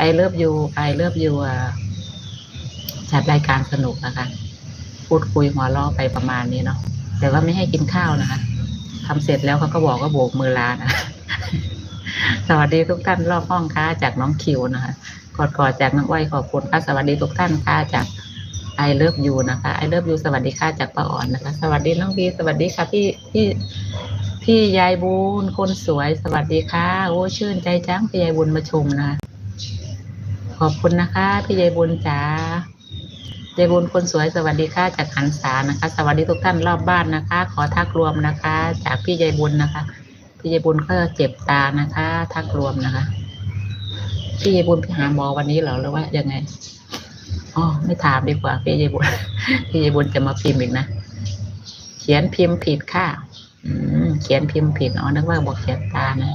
ไอเลิฟยูไอเลิฟยูจัดรายการสนุกนะคะพูดคุยหัวเราะไปประมาณนี้เนาะแต่ว่าไม่ให้กินข้าวนะคะทำเสร็จแล้วเขาก็บอกว่าโบกมือลานะสวัสดีทุกท่านรอบห้องค่ะจากน้องคิวนะคะกอดกอดจากน้องอ้อยขอบคุณค่ะสวัสดีทุกท่านค่ะจากไอเลิฟยูนะคะไอเลิฟยูสวัสดีค่ะจากป้าอ่อนนะคะ สวัสดีน้องบีสวัสดีค่ะพี่พี่พี่ยายบุญคนสวยสวัสดีค่ะโอ้ชื่นใจจังพี่ยายบุญมาชมนะคะ ขอบคุณนะคะ พี่ยายบุญจ๋ายายบุญคนสวยสวัสดีค่ะจากหันษานะคะ สวัสดีทุกท่านรอบบ้านนะคะ ขอทักรวมนะคะ จากพี่ยายบุญนะคะ พี่ยายบุญก็เจ็บตานะคะ ทักรวมนะคะ พี่ยายบุญไปหาหมอวันนี้เหรอหรือว่ายังไงอ๋อไม่ถามดีกว่า พี่ยายบุญพี่ยายบุญจะมาพิมพ์อีกนะเขียนพิมพ์ผิดค่ะ อืมเขียนพิมพ์ผิดอ๋อนึกว่าบอกเขียนตานะ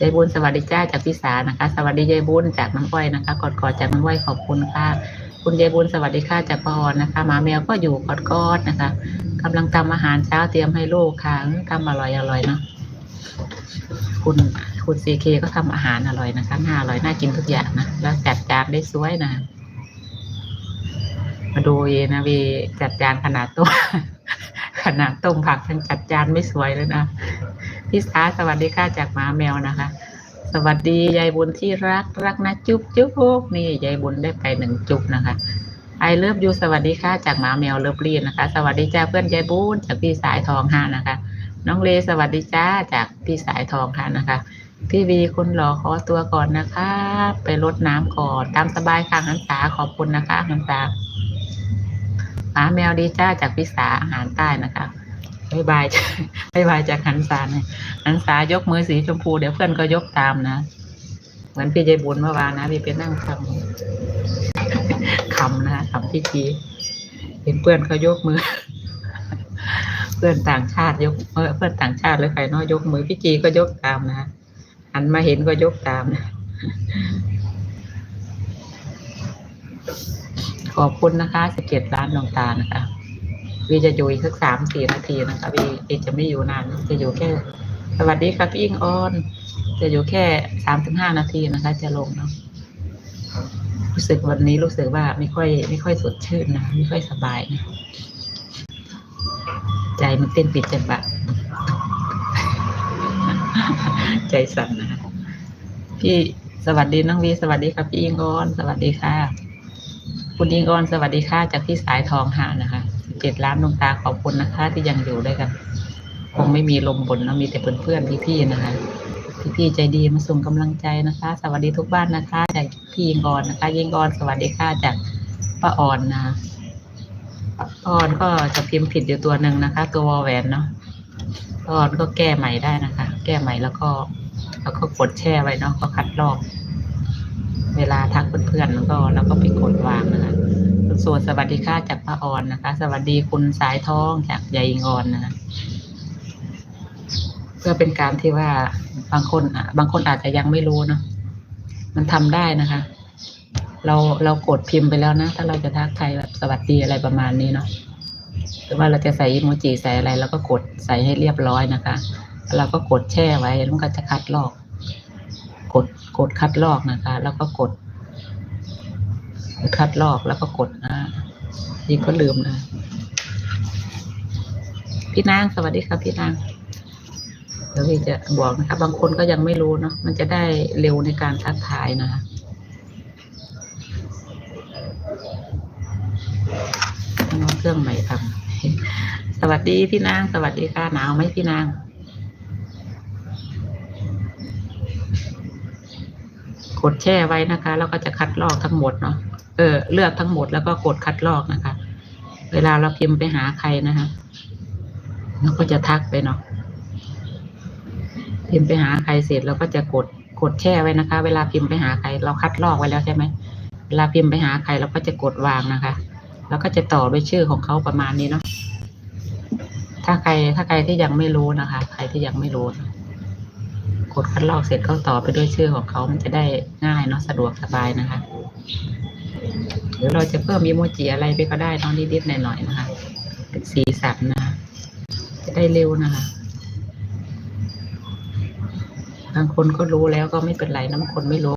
ยายบุญสวัสดีจ้าจากพี่สานะคะ สวัสดียายบุญจากน้องอ้อยนะคะ กอดกอดๆจากน้องอ้อยขอบคุณค่ะ คุณยายบุญสวัสดีค่ะจากปอนนะคะหมาแมวก็อยู่กอดกอดๆนะคะกำลังทำอาหารเช้าเตรียมให้ลูกค่ะอื้อทำอร่อยอร่อยเนาะคุณคุณซีเคก็ทำอาหารอร่อยนะคะน่าอร่อยน่ากินทุกอย่างนะแล้วจัดจานได้สวยนะมาดูเยนะวีจัดจานขนาดต้มขนาดต้มผักทั้งจัดจานไม่สวยเลยนะ พี่สาสวัสดีค่ะจากหมาแมวนะคะ สวัสดียายบุญที่รักรักนะจุ๊บจุ๊บนี่ยายบุญได้ไปหนึ่งจุ๊บนะคะไอเลิฟยูสวัสดีค่ะจากหมาแมวเลิฟลีนนะคะ สวัสดีจ้าเพื่อนยายบุญจากพี่สายทองห้านะคะ น้องเลสวัสดีจ้าจากพี่สายทองค่ะนะคะพี่วีคุณหลอขอตัวก่อนนะคะ ไปรดน้ำก่อนตามสบายค่ะหันษาขอบคุณนะคะหันษาหมาแมวดีจ้าจากพิสาอาหารใต้นะคะ บายบายจะบายบายจากหันษาเนี่ยหันษายกมือสีชมพูเดี๋ยวเพื่อนก็ยกตามนะเหมือนพี่ใจบุญเมื่อวานนะพี่ไปนั่งทำคำนะคะคำพิธีเห็นเพื่อนเขายกมือ เพื่อนต่างชาติยกเออเพื่อนต่างชาติหรือใครเนอะยกมือพี่จีก็ยกตามนะหันมาเห็นก็ยกตามนะขอบคุณนะคะสเก็ตร้านดวงตานะคะ วีจะอยู่อีกสักสามสี่นาทีนะคะวีวีจะไม่อยู่นานจะอยู่แค่ สวัสดีค่ะพี่อิงออน จะอยู่แค่สามถึงห้านาทีนะคะ จะลงเนาะรู้สึกวันนี้รู้สึกว่าไม่ค่อย ไม่ค่อยสดชื่นนะไม่ค่อยสบายนะใจมันเต้นผิดจังหวะใจสั่นนะพี่สวัสดีน้องวีสวัสดีค่ะพี่อิงออน สวัสดีค่ะ คุณอิงออน สวัสดีค่ะจากพี่สายทองหานะคะ จ็ดล้านดวงตาขอบคุณนะคะ ที่ยังอยู่ด้วยกันคงไม่มีลมบนนะมีแต่เพื่อนๆพี่ๆนะคะพี่ๆใจดีมาส่งกำลังใจนะคะ สวัสดีทุกบ้านนะคะ จากพี่ยิงออนนะคะ ยิงออนสวัสดีค่ะจากป้าอ่อนนะป้าอ่อนก็จะพิมพ์ผิดอยู่ตัวหนึ่งนะคะ ตัววอแหวนเนาะป้าอ่อนก็แก้ใหม่ได้นะคะ แก้ใหม่แล้วก็แล้วก็กดแช่ไว้เนาะก็คัดลอก เวลาทักเพื่อนๆแล้วก็แล้วก็ไปกดวางนะคะ คุณส่วนสวัสดีค่ะจากป้าอ่อนนะคะ สวัสดีคุณสายทองจากยายยิงออนนะคะเพื่อเป็นการที่ว่าบางคนบางคนอาจจะยังไม่รู้เนาะมันทำได้นะคะ เราเรากดพิมพ์ไปแล้วนะ ถ้าเราจะทักใครแบบสวัสดีอะไรประมาณนี้เนาะหรือว่าเราจะใส่อีโมจิใส่อะไรเราก็กดใส่ให้เรียบร้อยนะคะแล้วเราก็กดแช่ไว้ล้วมันก็จะคัดลอก กดกดคัดลอกนะคะ แล้วก็กด คัดลอกแล้วก็กดอ่ายิ่งก็ลืมนะ พี่นางสวัสดีครับพี่นางเดี๋ยวพี่จะบอกนะคะบางคนก็ยังไม่รู้เนาะมันจะได้เร็วในการทักทายนะคะต้องเอาเครื่องใหม่ทำสวัสดีพี่นาง สวัสดีค่ะหนาวไหมพี่นาง กดแช่ไว้นะคะ แล้วก็จะคัดลอกทั้งหมดเนาะเออเลือกทั้งหมดแล้วก็กดคัดลอกนะคะ เวลาเราพิมพ์ไปหาใครนะคะเราก็จะทักไปเนาะพิมพ์ไปหาใครเสร็จเราก็จะกดกดแช่ไว้นะคะ เวลาพิมพ์ไปหาใคร เราคัดลอกไว้แล้วใช่ไหมเวลาพิมพ์ไปหาใครเราก็จะกดวางนะคะ แล้วก็จะต่อด้วยชื่อของเขาประมาณนี้เนาะถ้าใครถ้าใครที่ยังไม่รู้นะคะ ใครที่ยังไม่รู้นะ กดคัดลอกเสร็จก็ต่อไปด้วยชื่อของเขามันจะได้ง่ายเนาะสะดวกสบายนะคะหรือเราจะเพิ่มอีโมจิอะไรไปก็ได้น้องนิดๆหน่อยๆนะคะเป็นสีสันนะคะจะได้เร็วนะคะบางคนก็รู้แล้วก็ไม่เป็นไรน้ำคนไม่รู้